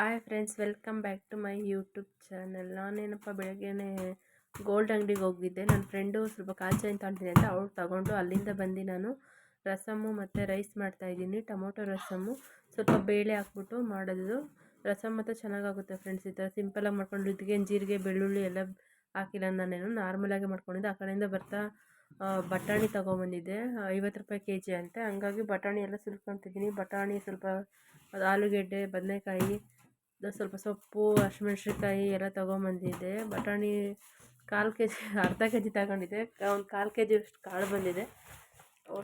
Hi friends, welcome back to my YouTube channel. ನಾನೇನಪ್ಪ ಬೆಳಗ್ಗೆನೇ gold ಅಂಗಡಿಗೆ ಹೋಗಿದ್ದೆ ನನ್ನ ಫ್ರೆಂಡು ಸ್ವಲ್ಪ ಕಾಲ್ ಅಂತ ತಗೊಂಡಿದ್ದೀನಿ ಅಂತ ಅವ್ರು ತಗೊಂಡು ಅಲ್ಲಿಂದ ಬಂದು ನಾನು ರಸಮ್ಮು ಮತ್ತು ರೈಸ್ ಮಾಡ್ತಾಯಿದ್ದೀನಿ ಟೊಮೊಟೊ ರಸಮ್ಮು ಸ್ವಲ್ಪ ಬೇಳೆ ಹಾಕ್ಬಿಟ್ಟು ಮಾಡೋದು. ರಸಮ್ ಮತ್ತು ಚೆನ್ನಾಗಾಗುತ್ತೆ ಫ್ರೆಂಡ್ಸ್, ಈ ಥರ ಸಿಂಪಲಾಗಿ ಮಾಡ್ಕೊಂಡು ಇದಕ್ಕೇನು ಜೀರಿಗೆ, ಬೆಳ್ಳುಳ್ಳಿ ಎಲ್ಲ ಹಾಕಿಲ್ಲ ನಾನೇನು. ನಾರ್ಮಲಾಗಿ ಮಾಡ್ಕೊಂಡಿದ್ದೆ. ಆ ಕಡೆಯಿಂದ ಬರ್ತಾ ಬಟಾಣಿ ತೊಗೊಂಬಂದಿದ್ದೆ. ಐವತ್ತು ರೂಪಾಯಿ ಕೆ ಜಿ ಅಂತೆ. ಹಂಗಾಗಿ ಬಟಾಣಿ ಎಲ್ಲ ಸುಲ್ಕೊತಿದ್ದೀನಿ ಬಟಾಣಿ ಸ್ವಲ್ಪ ಆಲೂಗೆಡ್ಡೆ, ಬದನೆಕಾಯಿ ಸ್ವಲ್ಪ ಸೊಪ್ಪು, ಹಸಿಮೆಣ್ಸಿನ್ಕಾಯಿ ಎಲ್ಲ ತೊಗೊಂಬಂದಿದ್ದೆ. ಬಟಾಣಿ ಕಾಲು ಕೆ ಜಿ ಅರ್ಧ ಕೆ ಜಿ ತಗೊಂಡಿದ್ದೆ. ಒಂದು ಕಾಲು ಕೆ ಜಿಯಷ್ಟು ಕಾಳು ಬಂದಿದೆ.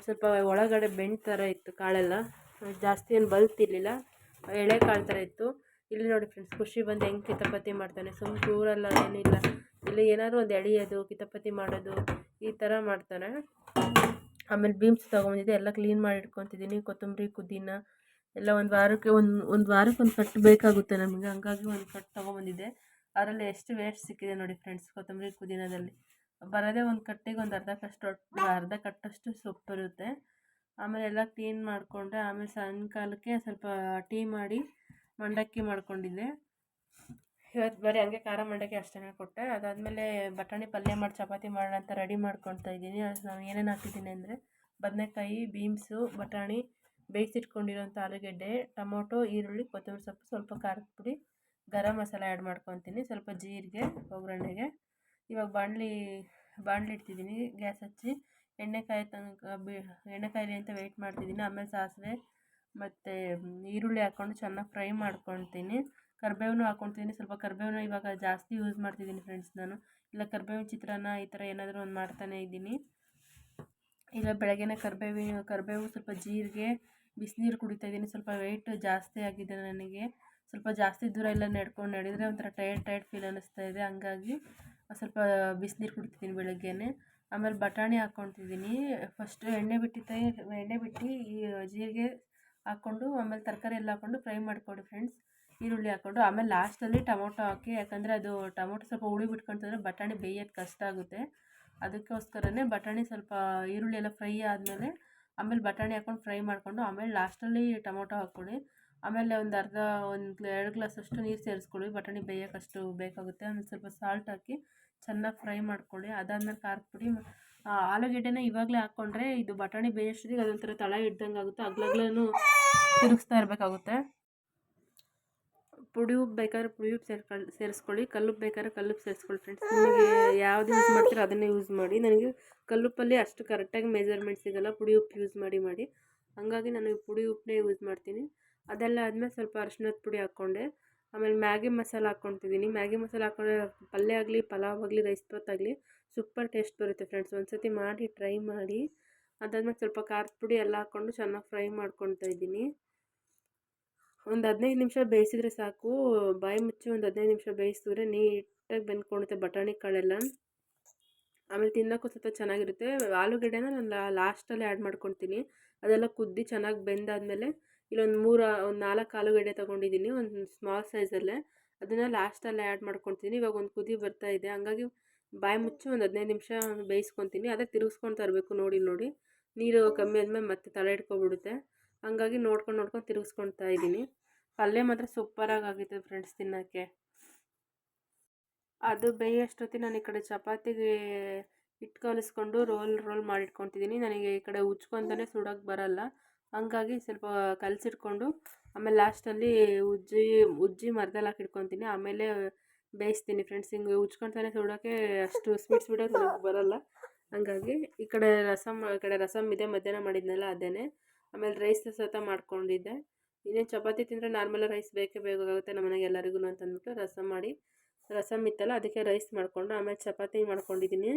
ಸ್ವಲ್ಪ ಒಳಗಡೆ ಬೆಂಡ್ ಥರ ಇತ್ತು ಕಾಳೆಲ್ಲ. ಜಾಸ್ತಿ ಏನು ಬಲ್ತಿರ್ಲಿಲ್ಲ. ಎಳೆ ಕಾಳು ಥರ ಇತ್ತು. ಇಲ್ಲಿ ನೋಡಿ ಫ್ರೆಂಡ್ಸ್ ಖುಷಿ ಬಂದು ಹೆಂಗೆ ಕಿತಪತಿ ಮಾಡ್ತಾನೆ. ಸುಮ್ಮನೆ ಚೂರಲ್ಲ ಏನಿಲ್ಲ. ಇಲ್ಲಿ ಏನಾದರೂ ಒಂದು ಎಳೆಯೋದು, ಕಿತಪತಿ ಮಾಡೋದು, ಈ ಥರ ಮಾಡ್ತಾನೆ. ಆಮೇಲೆ ಬೀಮ್ಸ್ ತೊಗೊಂಬಂದಿದ್ದೆ. ಎಲ್ಲ ಕ್ಲೀನ್ ಮಾಡಿ ಇಟ್ಕೊತಿದ್ದೀನಿ. ಕೊತ್ತಂಬರಿ, ಪುದೀನ ಎಲ್ಲ ಒಂದು ವಾರಕ್ಕೆ ಒಂದು ಒಂದು ವಾರಕ್ಕೆ ಒಂದು ಕಟ್ಟು ಬೇಕಾಗುತ್ತೆ ನಮಗೆ. ಹಂಗಾಗಿ ಒಂದು ಕಟ್ಟು ತೊಗೊಂಬಂದಿದ್ದೆ. ಅದರಲ್ಲಿ ಎಷ್ಟು ವೇಸ್ಟ್ ಸಿಕ್ಕಿದೆ ನೋಡಿ ಫ್ರೆಂಡ್ಸ್ ಕೊತ್ತಂಬರಿ ಪುದೀನದಲ್ಲಿ. ಬರೋದೇ ಒಂದು ಕಟ್ಟಿಗೆ ಒಂದು ಅರ್ಧ ಕಷ್ಟು ಅರ್ಧ ಕಟ್ಟಷ್ಟು ಸೊಪ್ಪು ಇರುತ್ತೆ ಆಮೇಲೆ ಎಲ್ಲ ಕ್ಲೀನ್ ಮಾಡಿಕೊಂಡೆ. ಆಮೇಲೆ ಸಾಯಂಕಾಲಕ್ಕೆ ಸ್ವಲ್ಪ ಟೀ ಮಾಡಿ ಮಂಡಕ್ಕಿ ಮಾಡ್ಕೊಂಡಿದ್ದೆ. ಇವತ್ತು ಬರೀ ಹಂಗೆ ಖಾರ ಮಂಡಕ್ಕಿ ಅಷ್ಟೇ ಕೊಟ್ಟೆ. ಅದಾದಮೇಲೆ ಬಟಾಣಿ ಪಲ್ಯ ಮಾಡಿ ಚಪಾತಿ ಮಾಡೋಣ ಅಂತ ರೆಡಿ ಮಾಡ್ಕೊಳ್ತಾ ಇದ್ದೀನಿ. ನಾನು ಏನೇನು ಹಾಕಿದ್ದೀನಿ ಅಂದರೆ, ಬದನೆಕಾಯಿ ಬೀನ್ಸು ಬಟಾಣಿ ಬೇಯಿಸಿಟ್ಕೊಂಡಿರೋಂಥ ಆಲೂಗೆಡ್ಡೆ, ಟೊಮೊಟೊ, ಈರುಳ್ಳಿ, ಕೊತ್ತಂಬರಿ ಸೊಪ್ಪು, ಸ್ವಲ್ಪ ಖಾರದ ಪುಡಿ, ಗರಂ ಮಸಾಲ ಆ್ಯಡ್ ಮಾಡ್ಕೊತೀನಿ. ಸ್ವಲ್ಪ ಜೀರಿಗೆ, ಒಗ್ಗರಣೆಗೆ. ಇವಾಗ ಬಾಣಲಿ ಬಾಣಲಿ ಇಡ್ತಿದ್ದೀನಿ. ಗ್ಯಾಸ್ ಹಚ್ಚಿ ಎಣ್ಣೆ ಕಾಯಿ ತನಕ ಬಿ ಎಣ್ಣೆ ಕಾಯಲಿ ಅಂತ ವೆಯ್ಟ್ ಮಾಡ್ತಿದ್ದೀನಿ. ಆಮೇಲೆ ಸಾಸಿವೆ ಮತ್ತು ಈರುಳ್ಳಿ ಹಾಕ್ಕೊಂಡು ಚೆನ್ನಾಗಿ ಫ್ರೈ ಮಾಡ್ಕೊತೀನಿ ಕರಿಬೇವನು ಹಾಕ್ಕೊಳ್ತೀನಿ ಸ್ವಲ್ಪ ಕರಿಬೇವನ್ನ ಇವಾಗ ಜಾಸ್ತಿ ಯೂಸ್ ಮಾಡ್ತಿದ್ದೀನಿ ಫ್ರೆಂಡ್ಸ್ ನಾನು. ಇಲ್ಲ ಕರಿಬೇವಿನ ಚಿತ್ರಾನ್ನ ಈ ಥರ ಏನಾದರೂ ಒಂದು ಮಾಡ್ತಾನೇ ಇದ್ದೀನಿ. ಇಲ್ಲ ಬೆಳಗ್ಗೆನೇ ಕರಿಬೇವಿನ, ಕರಿಬೇವು, ಸ್ವಲ್ಪ ಜೀರಿಗೆ ಬಿಸಿನೀರು ಕುಡಿತಾ ಇದ್ದೀನಿ. ಸ್ವಲ್ಪ ವೆಯ್ಟ್ ಜಾಸ್ತಿ ಆಗಿದೆ ನನಗೆ. ಸ್ವಲ್ಪ ಜಾಸ್ತಿ ದೂರ ಎಲ್ಲ ನಡ್ಕೊಂಡು ನಡೆದರೆ ಒಂಥರ ಟಯರ್ಡ್ ಟಯರ್ಡ್ ಫೀಲ್ ಅನ್ನಿಸ್ತಾ ಇದೆ. ಹಂಗಾಗಿ ಸ್ವಲ್ಪ ಬಿಸಿನೀರು ಕುಡಿತಿದ್ದೀನಿ ಬೆಳಗ್ಗೆನೇ. ಆಮೇಲೆ ಬಟಾಣಿ ಹಾಕ್ಕೊಳ್ತಿದ್ದೀನಿ ಫಸ್ಟು ಎಣ್ಣೆ ಬಿಟ್ಟಿದ್ದೆ ಎಣ್ಣೆ ಬಿಟ್ಟು ಈ ಜೀರಿಗೆ ಹಾಕ್ಕೊಂಡು, ಆಮೇಲೆ ತರಕಾರಿ ಎಲ್ಲ ಹಾಕ್ಕೊಂಡು ಫ್ರೈ ಮಾಡಿಕೊಡಿ ಫ್ರೆಂಡ್ಸ್ ಈರುಳ್ಳಿ ಹಾಕ್ಕೊಂಡು, ಆಮೇಲೆ ಲಾಸ್ಟಲ್ಲಿ ಟೊಮೊಟೊ ಹಾಕಿ, ಯಾಕಂದರೆ ಅದು ಟೊಮೊಟೊ ಸ್ವಲ್ಪ ಹುಳಿ ಬಿಟ್ಕೊಂತಂದರೆ ಬಟಾಣಿ ಬೇಯೋದು ಕಷ್ಟ ಆಗುತ್ತೆ. ಅದಕ್ಕೋಸ್ಕರನೇ ಬಟಾಣಿ ಸ್ವಲ್ಪ ಈರುಳ್ಳಿ ಎಲ್ಲ ಫ್ರೈ ಆದಮೇಲೆ ಆಮೇಲೆ ಬಟಾಣಿ ಹಾಕ್ಕೊಂಡು ಫ್ರೈ ಮಾಡಿಕೊಂಡು ಆಮೇಲೆ ಲಾಸ್ಟಲ್ಲಿ ಟೊಮೊಟೊ ಹಾಕ್ಕೊಳ್ಳಿ. ಆಮೇಲೆ ಒಂದು ಅರ್ಧ, ಒಂದು ಎರಡು ಗ್ಲಾಸಷ್ಟು ನೀರು ಸೇರಿಸ್ಕೊಳ್ಳಿ. ಬಟಾಣಿ ಬೇಯೋಕ್ಕಷ್ಟು ಬೇಕಾಗುತ್ತೆ. ಆಮೇಲೆ ಸ್ವಲ್ಪ ಸಾಲ್ಟ್ ಹಾಕಿ ಚೆನ್ನಾಗಿ ಫ್ರೈ ಮಾಡ್ಕೊಳ್ಳಿ. ಅದಾದಮೇಲೆ ಖಾರದ ಪುಡಿ ಆಲೂಗೆಡ್ಡೆನ ಇವಾಗಲೇ ಹಾಕ್ಕೊಂಡ್ರೆ ಇದು ಬಟಾಣಿ ಬೇಯೋಷ್ಟೊತ್ತಿಗೆ ಅದೊಂಥರ ತಳ ಹಿಡ್ದಂಗೆ ಆಗುತ್ತೆ ಅಗ್ಲಗ್ಲೂ ತಿರುಗಿಸ್ತಾ ಇರಬೇಕಾಗುತ್ತೆ. ಪುಡಿ ಉಪ್ಪು ಬೇಕಾದ್ರೆ ಪುಡಿ ಉಪ್ಪು ಸೇರ್ಕೊಳ್ಳಿ ಸೇರಿಸ್ಕೊಳ್ಳಿ ಕಲ್ಲುಪ್ಪು ಬೇಕಾದ್ರೆ ಕಲ್ಲುಪ್ಪು ಸೇರಿಸ್ಕೊಳ್ಳಿ ಫ್ರೆಂಡ್ಸ್ ನಿಮಗೆ ಯಾವ್ದು ಯೂಸ್ ಮಾಡ್ತೀರೋ ಅದನ್ನೇ ಯೂಸ್ ಮಾಡಿ. ನನಗೆ ಕಲ್ಲುಪ್ಪಲ್ಲಿ ಅಷ್ಟು ಕರೆಕ್ಟಾಗಿ ಮೆಜರ್ಮೆಂಟ್ ಸಿಗೋಲ್ಲ. ಪುಡಿ ಉಪ್ಪು ಯೂಸ್ ಮಾಡಿ ಮಾಡಿ. ಹಾಗಾಗಿ ನಾನು ಪುಡಿ ಉಪ್ಪನ್ನೇ ಯೂಸ್ ಮಾಡ್ತೀನಿ. ಅದೆಲ್ಲ ಆದಮೇಲೆ ಸ್ವಲ್ಪ ಅರಿಶಿನದ ಪುಡಿ ಹಾಕ್ಕೊಂಡೆ. ಆಮೇಲೆ ಮ್ಯಾಗಿ ಮಸಾಲ ಹಾಕ್ಕೊತಿದ್ದೀನಿ. ಮ್ಯಾಗಿ ಮಸಾಲ ಹಾಕ್ಕೊಂಡ್ರೆ ಪಲ್ಯ ಆಗಲಿ, ಪಲಾವ್ ಆಗಲಿ ರೈಸ್ ಬಾತ್ ಆಗಲಿ ಸೂಪರ್ ಟೇಸ್ಟ್ ಬರುತ್ತೆ ಫ್ರೆಂಡ್ಸ್ ಒಂದು ಸತಿ ಮಾಡಿ ಟ್ರೈ ಮಾಡಿ. ಅದಾದ್ಮೇಲೆ ಸ್ವಲ್ಪ ಖಾರದ ಪುಡಿ ಎಲ್ಲ ಹಾಕ್ಕೊಂಡು ಚೆನ್ನಾಗಿ ಫ್ರೈ ಮಾಡ್ಕೊತಾ ಇದ್ದೀನಿ. ಒಂದು ಹದಿನೈದು ನಿಮಿಷ ಬೇಯಿಸಿದ್ರೆ ಸಾಕು. ಬಾಯಿ ಮುಚ್ಚಿ ಒಂದು ಹದಿನೈದು ನಿಮಿಷ ಬೇಯಿಸಿದ್ರೆ ನೀಟಾಗಿ ಬೆಂದ್ಕೊಂಡುತ್ತೆ ಬಟಾಣಿ ಕಾಳೆಲ್ಲ. ಆಮೇಲೆ ತಿನ್ನೋಕ್ಕೂ ಸ್ವಲ್ಪ ಚೆನ್ನಾಗಿರುತ್ತೆ. ಆಲೂಗಡ್ಡೆನ ನಾನು ಲಾಸ್ಟಲ್ಲಿ ಆ್ಯಡ್ ಮಾಡ್ಕೊತೀನಿ ಅದೆಲ್ಲ ಕುದ್ದಿ ಚೆನ್ನಾಗಿ ಬೆಂದಾದಮೇಲೆ ಇಲ್ಲೊಂದು ಮೂರು, ಒಂದು ನಾಲ್ಕು ಆಲೂಗಡ್ಡೆ ತೊಗೊಂಡಿದ್ದೀನಿ ಒಂದು ಸ್ಮಾಲ್ ಸೈಜಲ್ಲೇ. ಅದನ್ನು ಲಾಸ್ಟಲ್ಲಿ ಆ್ಯಡ್ ಮಾಡ್ಕೊತೀನಿ ಇವಾಗ ಒಂದು ಕುದಿ ಬರ್ತಾ ಇದೆ. ಹಂಗಾಗಿ ಬಾಯಿ ಮುಚ್ಚಿ ಒಂದು ಹದಿನೈದು ನಿಮಿಷ ಬೇಯಿಸ್ಕೊತೀನಿ. ಅದೇ ತಿರುಗಿಸ್ಕೊಂಡು ತರಬೇಕು. ನೋಡಿ ನೋಡಿ. ನೀರು ಕಮ್ಮಿ ಆದಮೇಲೆ ಮತ್ತೆ ತಲೆ ಇಟ್ಕೊಬಿಡುತ್ತೆ ಹಂಗಾಗಿ ನೋಡ್ಕೊಂಡು ನೋಡ್ಕೊಂಡು ತಿರುಗಿಸ್ಕೊಳ್ತಾ ಇದ್ದೀನಿ. ಪಲ್ಯ ಮಾತ್ರ ಸೂಪರಾಗಿ ಆಗಿತ್ತು ಫ್ರೆಂಡ್ಸ್ ತಿನ್ನೋಕ್ಕೆ. ಅದು ಬೇಯೋಷ್ಟೊತ್ತಿ ನಾನು ಈ ಕಡೆ ಚಪಾತಿಗೆ ಹಿಟ್ಟು ಕಲಿಸ್ಕೊಂಡು ರೋಲ್ ರೋಲ್ ಮಾಡಿಟ್ಕೊತಿದ್ದೀನಿ. ನನಗೆ ಈ ಕಡೆ ಉಜ್ಕೊಂತಾನೆ ಸುಡೋಕ್ಕೆ ಬರಲ್ಲ. ಹಂಗಾಗಿ ಸ್ವಲ್ಪ ಕಲಸಿಟ್ಕೊಂಡು ಆಮೇಲೆ ಲಾಸ್ಟಲ್ಲಿ ಉಜ್ಜಿ ಉಜ್ಜಿ ಮರದಲ್ಲಿ ಹಾಕಿ ಇಟ್ಕೊತೀನಿ ಆಮೇಲೆ ಬೇಯಿಸ್ತೀನಿ ಫ್ರೆಂಡ್ಸ್ ಹಿಂಗೆ ಉಜ್ಕೊಂತಾನೆ ಸುಡೋಕ್ಕೆ ಅಷ್ಟು ಸ್ವೀಟ್ ಸ್ವೀಟಾಗಿ ಸುಡೋಕ್ಕೆ ಬರಲ್ಲ. ಹಂಗಾಗಿ ಈ ಕಡೆ ರಸಮ್, ಈ ಕಡೆ ರಸಮ್ ಇದೆ, ಮಧ್ಯಾಹ್ನ ಮಾಡಿದ್ನಲ್ಲ ಅದೇ ಆಮೇಲೆ ರೈಸ್ ಸಹಿತ ಮಾಡ್ಕೊಂಡಿದ್ದೆ. ಇನ್ನೇನು ಚಪಾತಿ ತಿಂದರೆ ನಾರ್ಮಲ್ ರೈಸ್ ಬೇಕೇ ಬೇಕಾಗುತ್ತೆ ನಮ್ಮ ಮನೆಗೆ ಎಲ್ಲರಿಗೂ ಅಂತಂದ್ಬಿಟ್ಟು ರಸಮ್ ಮಾಡಿ, ರಸಮ್ ಇತ್ತಲ್ಲ ಅದಕ್ಕೆ ರೈಸ್ ಮಾಡಿಕೊಂಡು ಆಮೇಲೆ ಚಪಾತಿ ಮಾಡ್ಕೊಂಡಿದ್ದೀನಿ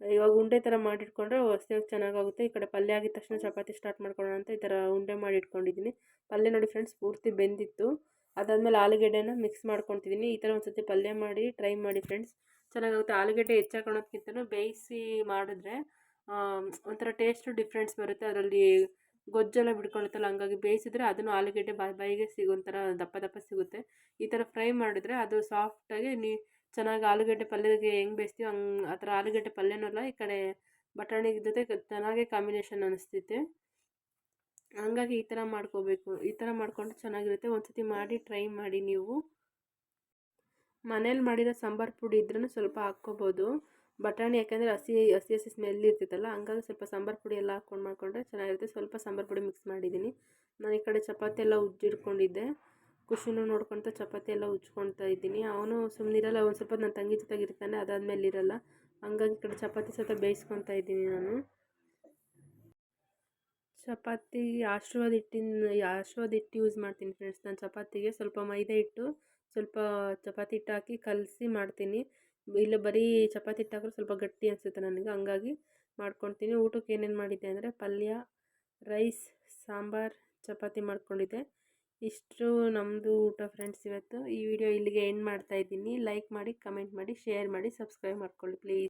ಇವಾಗ ಉಂಡೆ ಥರ ಮಾಡಿಟ್ಕೊಂಡ್ರೆ ಹೊಸ್ದಾಗಿ ಚೆನ್ನಾಗಾಗುತ್ತೆ. ಈ ಕಡೆ ಪಲ್ಯ ಆಗಿದ ತಕ್ಷಣ ಚಪಾತಿ ಸ್ಟಾರ್ಟ್ ಮಾಡ್ಕೊಳ್ಳೋಣ ಅಂತ ಈ ಥರ ಉಂಡೆ ಮಾಡಿ ಇಟ್ಕೊಂಡಿದ್ದೀನಿ ಪಲ್ಯ ನೋಡಿ ಫ್ರೆಂಡ್ಸ್ ಪೂರ್ತಿ ಬೆಂದಿತ್ತು. ಅದಾದಮೇಲೆ ಆಲೂಗಡ್ಡೆನ ಮಿಕ್ಸ್ ಮಾಡ್ಕೊತಿದ್ದೀನಿ ಈ ಥರ ಒಂದು ಸತಿ ಪಲ್ಯ ಮಾಡಿ, ಟ್ರೈ ಮಾಡಿ ಫ್ರೆಂಡ್ಸ್. ಚೆನ್ನಾಗಾಗುತ್ತೆ. ಆಲೂಗಡ್ಡೆ ಹೆಚ್ಚಾಕೊಳ್ಳೋದ್ಕಿಂತಲೂ ಬೇಯಿಸಿ ಮಾಡಿದ್ರೆ ಒಂಥರ ಟೇಸ್ಟು ಡಿಫ್ರೆನ್ಸ್ ಬರುತ್ತೆ. ಅದರಲ್ಲಿ ಗೊಜ್ಜೆಲ್ಲ ಬಿಡ್ಕೊಳುತ್ತಲ್ಲ, ಹಂಗಾಗಿ ಬೇಯಿಸಿದ್ರೆ ಅದನ್ನು ಆಲೂಗಡ್ಡೆ ಬಾಯಿ ಬಾಯಿಗೆ ಸಿಗೋಂಥರ ದಪ್ಪ ದಪ್ಪ ಸಿಗುತ್ತೆ. ಈ ಥರ ಫ್ರೈ ಮಾಡಿದ್ರೆ ಅದು ಸಾಫ್ಟಾಗಿ ನೀ, ಚೆನ್ನಾಗಿ ಆಲೂಗಡ್ಡೆ ಪಲ್ಯಕ್ಕೆ ಹೆಂಗೆ ಬೇಯಿಸ್ತೀವಿ ಹಂಗೆ, ಆ ಥರ ಆಲೂಗಡ್ಡೆ ಪಲ್ಯನೂ ಈ ಕಡೆ ಬಟಾಣಿ ಜೊತೆ ಚೆನ್ನಾಗೇ ಕಾಂಬಿನೇಷನ್ ಅನ್ನಿಸ್ತೈತೆ ಹಂಗಾಗಿ ಈ ಥರ ಮಾಡ್ಕೋಬೇಕು. ಈ ಥರ ಮಾಡಿಕೊಂಡ್ರೆ ಚೆನ್ನಾಗಿರುತ್ತೆ. ಒಂದು ಸತಿ ಮಾಡಿ ಟ್ರೈ ಮಾಡಿ ನೀವು. ಮನೇಲಿ ಮಾಡಿರೋ ಸಾಂಬಾರು ಪುಡಿ ಇದ್ರೂ ಸ್ವಲ್ಪ ಹಾಕ್ಕೋಬೋದು. ಬಟಾಣಿ ಯಾಕೆಂದರೆ ಹಸಿ ಹಸಿ ಹಸಿ ಸ್ಮೆಲ್ ಇರ್ತಿತ್ತಲ್ಲ, ಹಂಗಾಗಿ ಸ್ವಲ್ಪ ಸಾಂಬಾರು ಪುಡಿ ಎಲ್ಲ ಹಾಕ್ಕೊಂಡು ಮಾಡಿಕೊಂಡ್ರೆ ಚೆನ್ನಾಗಿರುತ್ತೆ. ಸ್ವಲ್ಪ ಸಾಂಬಾರು ಪುಡಿ ಮಿಕ್ಸ್ ಮಾಡಿದ್ದೀನಿ. ನಾನು ಈ ಕಡೆ ಚಪಾತಿ ಎಲ್ಲ ಉಜ್ಜಿಡ್ಕೊಂಡಿದ್ದೆ. ಖುಷಿನೂ ನೋಡ್ಕೊತ ಚಪಾತಿ ಎಲ್ಲ ಉಜ್ಕೊಳ್ತಾ ಇದ್ದೀನಿ. ಅವನು ಸುಮ್ಮನಿರಲ್ಲ ಒಂದು ಸ್ವಲ್ಪ ನನ್ನ ತಂಗಿ ಜೊತೆಗೆ ಇರ್ತಾನೆ, ಅದಾದಮೇಲೆ ಇರಲ್ಲ. ಹಂಗಾಗಿ ಈ ಕಡೆ ಚಪಾತಿ ಸ್ವಲ್ಪ ಬೇಯಿಸ್ಕೊತಾ ಇದ್ದೀನಿ ನಾನು. ಚಪಾತಿ ಆಶೀರ್ವಾದ ಹಿಟ್ಟಿನ ಆಶೀರ್ವಾದ ಹಿಟ್ಟು ಯೂಸ್ ಮಾಡ್ತೀನಿ ಫ್ರೆಂಡ್ಸ್ ನಾನು ಚಪಾತಿಗೆ ಸ್ವಲ್ಪ ಮೈದಾ ಹಿಟ್ಟು, ಸ್ವಲ್ಪ ಚಪಾತಿ ಹಿಟ್ಟು ಹಾಕಿ ಕಲಸಿ ಮಾಡ್ತೀನಿ. ಇಲ್ಲ ಬರೀ ಚಪಾತಿ ಹಿಟ್ಟು ಹಾಕಿದ್ರೆ ಸ್ವಲ್ಪ ಗಟ್ಟಿ ಅನಿಸುತ್ತೆ ನನಗೆ. ಹಂಗಾಗಿ ಮಾಡ್ಕೊತೀನಿ ಊಟಕ್ಕೆ ಏನೇನು ಮಾಡಿದ್ದೆ ಅಂದರೆ ಪಲ್ಯ, ರೈಸ್, ಸಾಂಬಾರು, ಚಪಾತಿ ಮಾಡ್ಕೊಂಡಿದ್ದೆ. ಇಷ್ಟು ನಮ್ಮದು ಊಟ ಫ್ರೆಂಡ್ಸ್ ಇವತ್ತು. ಈ ವಿಡಿಯೋ ಇಲ್ಲಿಗೆ ಎಂಡ್ ಮಾಡ್ತಾಯಿದ್ದೀನಿ ಲೈಕ್ ಮಾಡಿ ಕಮೆಂಟ್ ಮಾಡಿ ಶೇರ್ ಮಾಡಿ ಸಬ್ಸ್ಕ್ರೈಬ್ ಮಾಡ್ಕೊಳ್ಳಿ ಪ್ಲೀಸ್